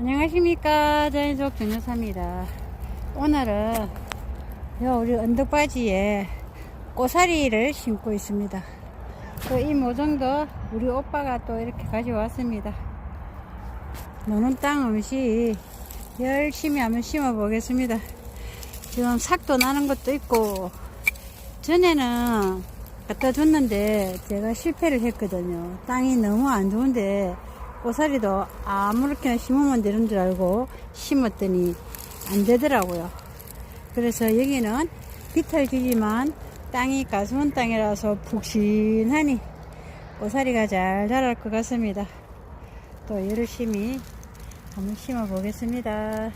안녕하십니까. 자연속 변호사입니다. 오늘은 요 우리 언덕바지에 꼬사리를 신고 있습니다. 또 이 모종도 우리 오빠가 또 이렇게 가져왔습니다. 노는 땅 음식 열심히 한번 심어 보겠습니다. 지금 삭도 나는 것도 있고 전에는 갖다 줬는데 제가 실패를 했거든요. 땅이 너무 안 좋은데 고사리도 아무렇게나 심으면 되는 줄 알고 심었더니 안 되더라고요. 그래서 여기는 비탈지지만 땅이 가수원 땅이라서 푹신하니 고사리가 잘 자랄 것 같습니다. 또 열심히 한번 심어 보겠습니다.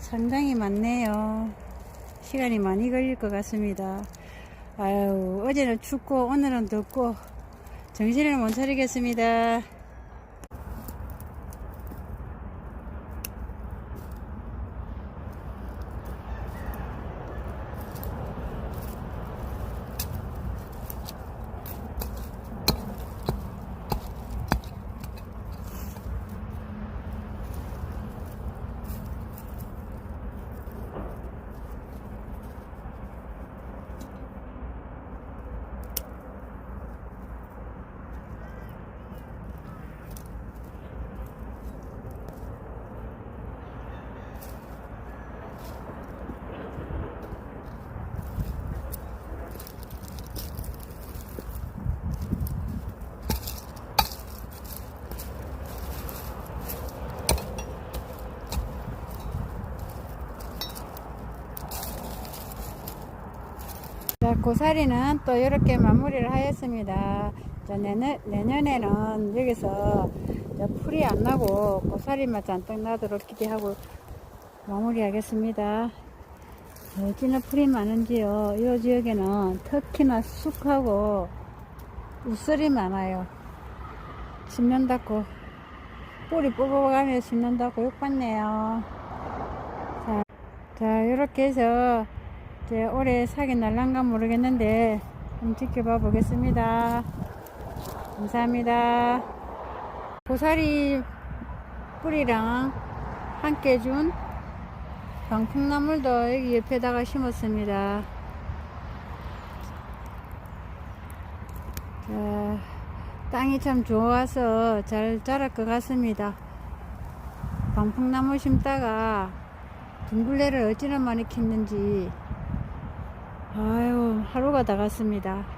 상당히 많네요. 시간이 많이 걸릴 것 같습니다. 아유, 어제는 춥고 오늘은 덥고 정신을 못 차리겠습니다. 자, 고사리는 또 이렇게 마무리를 하였습니다. 자, 내년, 내년에는 여기서 저 풀이 안 나고 고사리만 잔뜩 나도록 기대하고 마무리하겠습니다. 어찌나 풀이 많은지요. 이 지역에는 특히나 쑥하고 우설이 많아요. 심는다고 뿌리 뽑아가며 심는다고 욕받네요. 자, 자 이렇게 해서 이 제 올해 사기 날란가 모르겠는데 한번 지켜봐 보겠습니다. 감사합니다. 고사리 뿌리랑 함께 준 방풍나물도 여기 옆에다가 심었습니다. 자, 땅이 참 좋아서 잘 자랄 것 같습니다. 방풍나무 심다가 둥글레를 어찌나 많이 캤는지 하루가 다 갔습니다